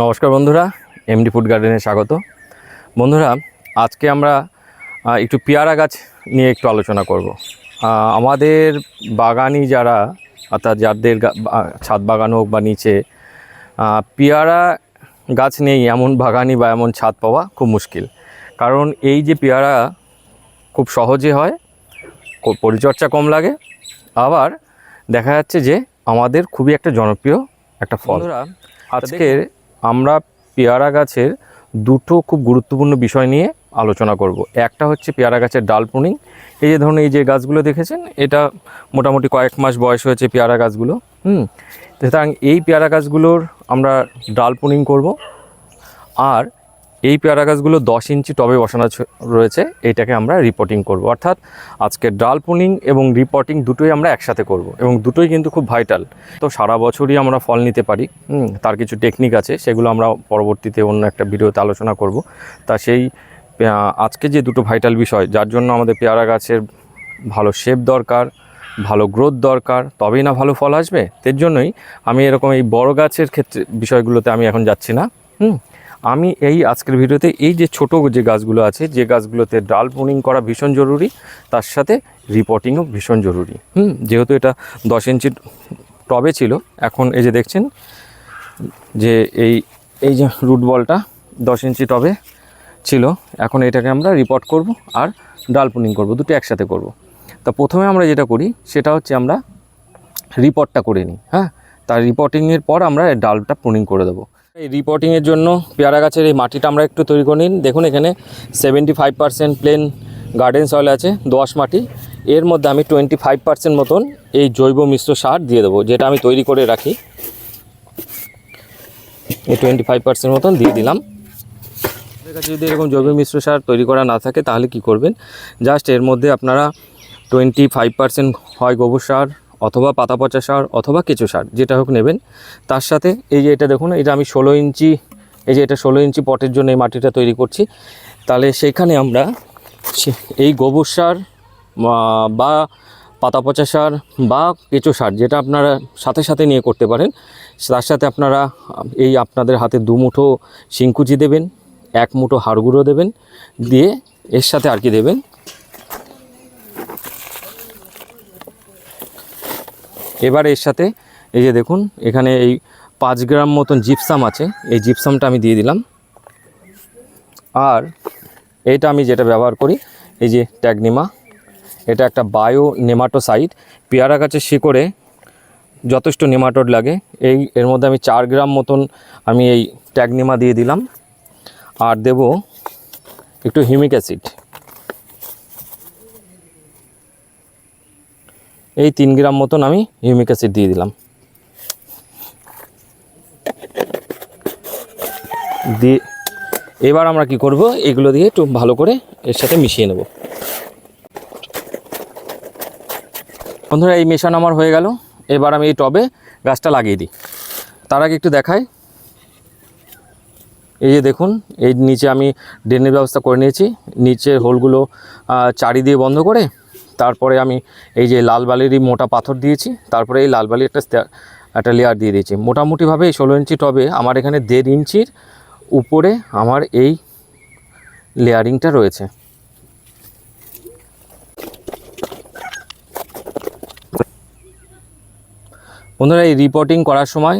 নমস্কার বন্ধুরা MD food গার্ডেনে স্বাগত। বন্ধুরা আজকে আমরা একটু পেয়ারা গাছ নিয়ে একটু আলোচনা করব। আমাদের বাগানি যারা অর্থাৎ যাদের ছাদ বাগান হোক বা নিচে পেয়ারা গাছ নেই এমন বাগানি বা এমন ছাদ পাওয়া খুব মুশকিল। কারণ এই যে পেয়ারা খুব সহজে হয় পরিচর্যা কম লাগে আবার দেখা যাচ্ছে যে আমাদের খুবই একটা জনপ্রিয় একটা ফল। আজকে আমরা পেয়ারা গাছের দুটো খুব গুরুত্বপূর্ণ বিষয় নিয়ে আলোচনা করব। একটা হচ্ছে পেয়ারা গাছের ডাল এই যে ধরুন, এই যে গাছগুলো দেখেছেন, এটা মোটামুটি কয়েক মাস বয়স হয়েছে পেয়ারা গাছগুলো, হুম? সুতরাং এই পেয়ারা গাছগুলোর আমরা ডাল প্রুনিং করব। আর এই পেয়ারা গাছগুলো দশ ইঞ্চি টবে বসানো রয়েছে, এটাকে আমরা রিপোর্টিং করব। অর্থাৎ আজকে ডাল পুনিং এবং রিপোর্টিং দুটোই আমরা একসাথে করব এবং দুটোই কিন্তু খুব ভাইটাল তো সারা বছরই আমরা ফল নিতে পারি তার কিছু টেকনিক আছে, সেগুলো আমরা পরবর্তীতে অন্য একটা ভিডিওতে আলোচনা করব। তা সেই আজকে যে দুটো ভাইটাল বিষয়, যার জন্য আমাদের পেয়ারা গাছের ভালো শেপ দরকার, ভালো গ্রোথ দরকার, তবেই না ভালো ফল আসবে? এর জন্যই আমি এরকম এই বড় গাছের ক্ষেত্রে, বিষয়গুলোতে আমি এখন যাচ্ছি না, হুম আমি এই আজকের ভিডিওতে এই যে ছোট যে গাছগুলো আছে, যে গাছগুলোতে ডাল প্রুনিং করা ভীষণ জরুরি, তার সাথে রিপোর্টিংও ভীষণ জরুরি। হুম, যেহেতু এটা দশ ইঞ্চি টবে ছিল, এখন এই যে দেখছেন, যে এই এই যে রুট বলটা দশ ইঞ্চি টবে ছিল, এখন এটাকে আমরা রিপোর্ট করব আর ডাল প্রুনিং করব, দুটো একসাথে করব। তা প্রথমে আমরা যেটা করি, সেটা হচ্ছে আমরা রিপোর্টটা করে নিই হ্যাঁ? তার রিপোর্টিংয়ের পর আমরা ডালটা প্রুনিং করে দেবো। এই রিপোর্টিংয়ের জন্য পেয়ারা গাছের এই মাটিটা আমরা একটু তৈরি করে নিন। দেখুন এখানে seventy five percent plain garden soil আছে, দোআঁশ মাটি। এর মধ্যে আমি টোয়েন্টি ফাইভ পার্সেন্ট মতন এই জৈব মিশ্র সার দিয়ে দেবো, যেটা আমি তৈরি করে রাখি। এই টোয়েন্টি ফাইভ পার্সেন্ট মতন দিয়ে দিলাম। আপনাদের কাছে যদি এরকম জৈব মিশ্র সার তৈরি করা না থাকে, তাহলে কি করবেন? জাস্ট এর মধ্যে আপনারা টোয়েন্টি ফাইভ পার্সেন্ট হয় গোবর সার অথবা পাতা পচা সার অথবা কেঁচো সার, যেটা হোক নেবেন। তার সাথে এই যে এটা দেখুন এটা আমি ষোলো ইঞ্চি, এই যে এটা ষোলো ইঞ্চি পটের জন্য এই মাটিটা তৈরি করছি। তাহলে সেখানে আমরা এই গোবর সার বা পাতা পচা সার, বা কেঁচো সার, যেটা আপনারা সাথে সাথে নিয়ে করতে পারেন, তার সাথে আপনারা এই আপনাদের হাতে দু মুঠো শিংকুচি দেবেন, এক মুঠো হাড়গুঁড়ো দেবেন, দিয়ে এর সাথে আর কি দেবেন? এবার এর সাথে এই যে দেখুন, এখানে এই পাঁচ গ্রাম মতন জিপসাম আছে। এই জিপসামটা আমি দিয়ে দিলাম। আর এটা আমি যেটা ব্যবহার করি, এই যে ট্যাগনিমা, এটা একটা বায়ো নেমাটোসাইড পেয়ারা গাছের শিকড়ে যথেষ্ট নেমাটোড লাগে। এই, এর মধ্যে আমি চার গ্রাম মতন আমি এই ট্যাগনিমা দিয়ে দিলাম। আর দেব একটু হিউমিক অ্যাসিড। এই তিন গ্রাম মতন আমি হিউমিক অ্যাসিড দিয়ে দিলাম। দিয়ে এবার আমরা কি করব? এগুলো দিয়ে একটু ভালো করে এর সাথে মিশিয়ে নেব। বন্ধুরা, এই মেশানো আমার হয়ে গেল। এবার আমি এই টবে গাছটা লাগিয়ে দিই। তার আগে একটু দেখাই। এই যে দেখুন, এই নিচে আমি ড্রেনের ব্যবস্থা করে নিয়েছি। নিচের হোলগুলো চারি দিয়ে বন্ধ করে তারপরে আমি এই যে লাল বালিরই মোটা পাথর দিয়েছি, তারপরে এই লাল বালির একটা একটা লেয়ার দিয়ে দিয়েছি। মোটামুটিভাবে এই ষোলো ইঞ্চি টবে আমার এখানে দেড় ইঞ্চির উপরে আমার এই লেয়ারিংটা রয়েছে। বন্ধুরা, এই রিপোর্টিং করার সময়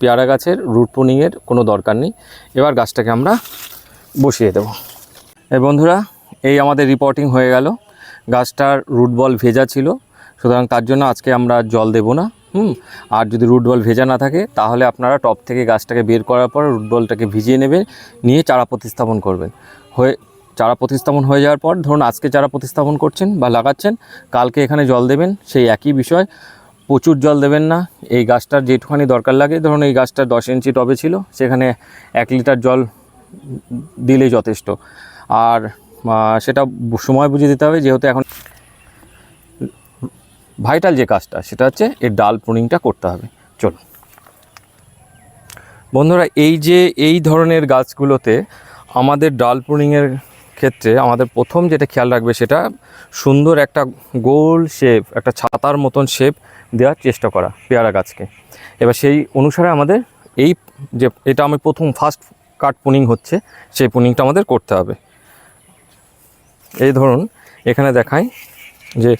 পেয়ারা গাছের রুট প্রুনিংয়ের কোনো দরকার নেই। এবার গাছটাকে আমরা বসিয়ে দেব। বন্ধুরা, এই আমাদের রিপোর্টিং হয়ে গেল। গাছটার রুট বল ভেজা ছিল, সুতরাং তার জন্য আজকে আমরা জল দেব না, হুম? আর যদি রুট বল ভেজা না থাকে, তাহলে আপনারা টপ থেকে গাছটাকে বের করার পর রুট বলটাকে ভিজিয়ে নেবেন, নিয়ে চারা প্রতিস্থাপন করবেন। হয়ে, চারা প্রতিস্থাপন হয়ে যাওয়ার পর, ধরুন আজকে চারা প্রতিস্থাপন করছেন বা লাগাচ্ছেন, কালকে এখানে জল দেবেন, সেই একই বিষয়। প্রচুর জল দেবেন না, এই গাছটার যেটুখানি দরকার লাগে, ধরুন এই গাছটা দশ ইঞ্চি টবে ছিল, সেখানে এক লিটার জল দিলেই যথেষ্ট। আর সেটা সময় বুঝে দিতে হবে, যেহেতু এখন ভাইটাল যে কাজটা, সেটা হচ্ছে এর ডাল প্রুনিংটা করতে হবে। চলুন। বন্ধুরা, এই যে এই ধরনের গাছগুলোতে আমাদের ডাল প্রুনিংয়ের ক্ষেত্রে আমাদের প্রথম যেটা খেয়াল রাখবে, সেটা সুন্দর একটা গোল শেপ একটা ছাতার মতন শেপ দেওয়ার চেষ্টা করা পেয়ারা গাছকে। এবার সেই অনুসারে আমাদের এই যে, এটা আমি প্রথম ফার্স্ট কাট পুনিং হচ্ছে, সেই পুনিংটা আমাদের করতে হবে। এই ধরুন, এখানে দেখাই যে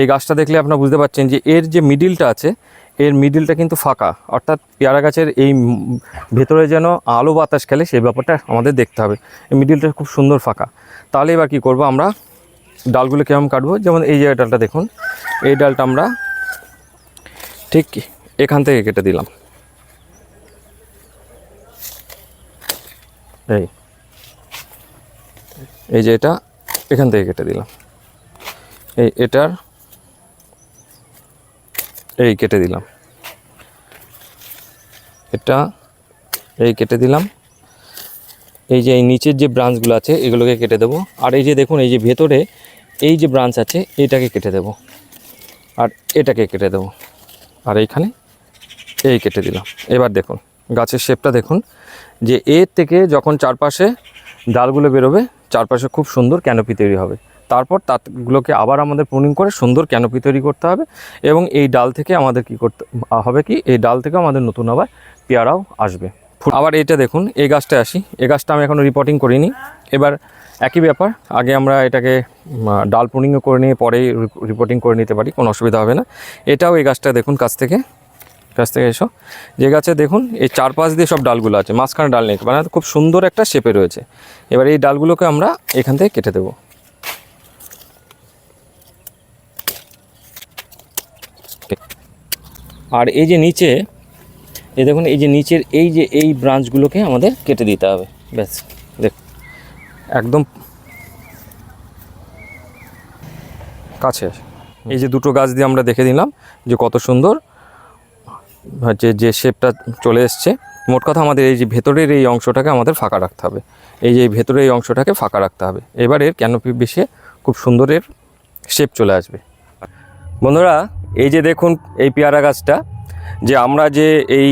এই গাছটা দেখলে আপনারা বুঝতে পারছেন যে এর যে মিডিলটা আছে, এর মিডিলটা কিন্তু ফাঁকা। অর্থাৎ পেয়ারা গাছের এই ভেতরে যেন আলো বাতাস খেলে সেই ব্যাপারটা আমাদের দেখতে হবে। এই মিডিলটা খুব সুন্দর ফাঁকা। তাহলে এবার কি করব আমরা? ডালগুলো কেমন কাটবো? যেমন এই যে ডালটা দেখুন, এই ডালটা আমরা ঠিক এখান থেকে কেটে দিলাম। এই। এই যে এটা, এখান থেকে কেটে দিলাম। এই এটার, এই কেটে দিলাম। এটা, এই কেটে দিলাম। এই যে এই নিচের যে ব্রাঞ্চগুলো আছে, এগুলোকে কেটে দেবো। আর এই যে দেখুন, এই যে ভেতরে এই যে ব্রাঞ্চ আছে এইটাকে কেটে দেবো। আর এটাকে কেটে দেবো। আর এইখানে এই কেটে দিলাম। এবার দেখুন, গাছের শেপটা দেখুন, যে এর থেকে যখন চারপাশে ডালগুলো বেরোবে চারপাশে খুব সুন্দর ক্যানোপি তৈরি হবে। তারপর তারগুলোকে আবার আমাদের প্রুনিং করে সুন্দর ক্যানোপি তৈরি করতে হবে এবং এই ডাল থেকে আমাদের কি করতে হবে কি? এই ডাল থেকে আমাদের নতুন আবার পেয়ারাও আসবে। আবার এটা দেখুন, এই গাছটা আসি। এই গাছটা আমি এখনও রিপোর্টিং করিনি। এবার একই ব্যাপার, আগে আমরা এটাকে ডাল প্রুনিংও করে নিয়ে পরেই রিপোর্টিং করে নিতে পারি, কোনো অসুবিধা হবে না। এটাও এই গাছটা দেখুন কাছ থেকে। কাছ থেকে এসো। যে গাছে দেখুন, এই চারপাশ দিয়ে সব ডালগুলো আছে, মাঝখানে ডাল নেই। মানে খুব সুন্দর একটা শেপে রয়েছে। এবার এই ডালগুলোকে আমরা এখান থেকে কেটে দেবো। আর এই যে নিচে এই দেখুন, এই যে নিচের, এই যে, এই ব্রাঞ্চগুলোকে আমাদের কেটে দিতে হবে। ব্যাস, দেখ, একদম কাছে এই যে দুটো গাছ দিয়ে আমরা দেখে দিলাম যে কত সুন্দর হচ্ছে যে শেপটা চলে এসছে, মোট কথা আমাদের এই যে ভেতরের এই অংশটাকে আমাদের ফাঁকা রাখতে হবে। এই যে ভেতরের এই অংশটাকে ফাঁকা রাখতে হবে। এবার এর ক্যানোপি বেশে খুব সুন্দরের শেপ চলে আসবে। বন্ধুরা, এই যে দেখুন এই পেয়ারা গাছটা, যে আমরা যে এই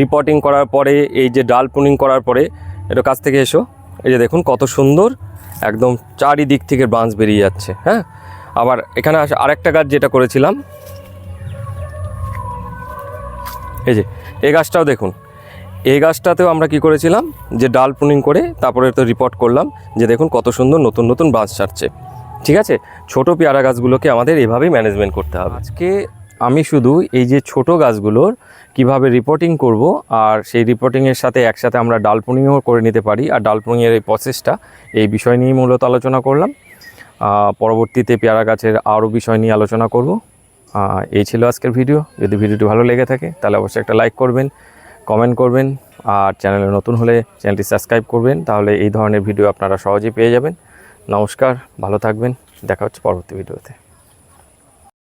রিপোর্টিং করার পরে, এই যে ডাল পুনিং করার পরে, এটা কাছ থেকে এসো। এই যে দেখুন কত সুন্দর একদম চারিদিক থেকে ব্রাঞ্চ বেরিয়ে যাচ্ছে হ্যাঁ? আবার এখানে আরেকটা গাছ যেটা করেছিলাম এই যে, এই গাছটাও দেখুন। এই গাছটাতেও আমরা কি করেছিলাম? যে ডাল পুনিং করে তারপরে তো রিপোর্ট করলাম যে দেখুন কত সুন্দর নতুন নতুন ব্রাঞ্চ ছাড়ছে। ঠিক আছে? ছোট পেয়ারা গাছগুলোকে আমাদের এভাবেই ম্যানেজমেন্ট করতে হবে। আজকে আমি শুধু এই যে ছোট গাছগুলোর কীভাবে রিপোর্টিং করব আর সেই রিপোর্টিংয়ের সাথে একসাথে আমরা ডাল পুনিংও করে নিতে পারি আর ডাল পুনিংয়ের এই প্রসেসটা এই বিষয় নিয়েই মূলত আলোচনা করলাম। পরবর্তীতে পেয়ারা গাছের আরও বিষয় নিয়ে আলোচনা করব। এই ছিল আজকের ভিডিও। যদি ভিডিওটি ভালো লেগে থাকে, তাহলে অবশ্যই একটা লাইক করবেন কমেন্ট করবেন, আর চ্যানেলে নতুন হলে চ্যানেলটি সাবস্ক্রাইব করবেন, তাহলে এই ধরনের ভিডিও আপনারা সহজেই পেয়ে যাবেন। নমস্কার, ভালো থাকবেন, দেখা হচ্ছে পরবর্তী ভিডিওতে।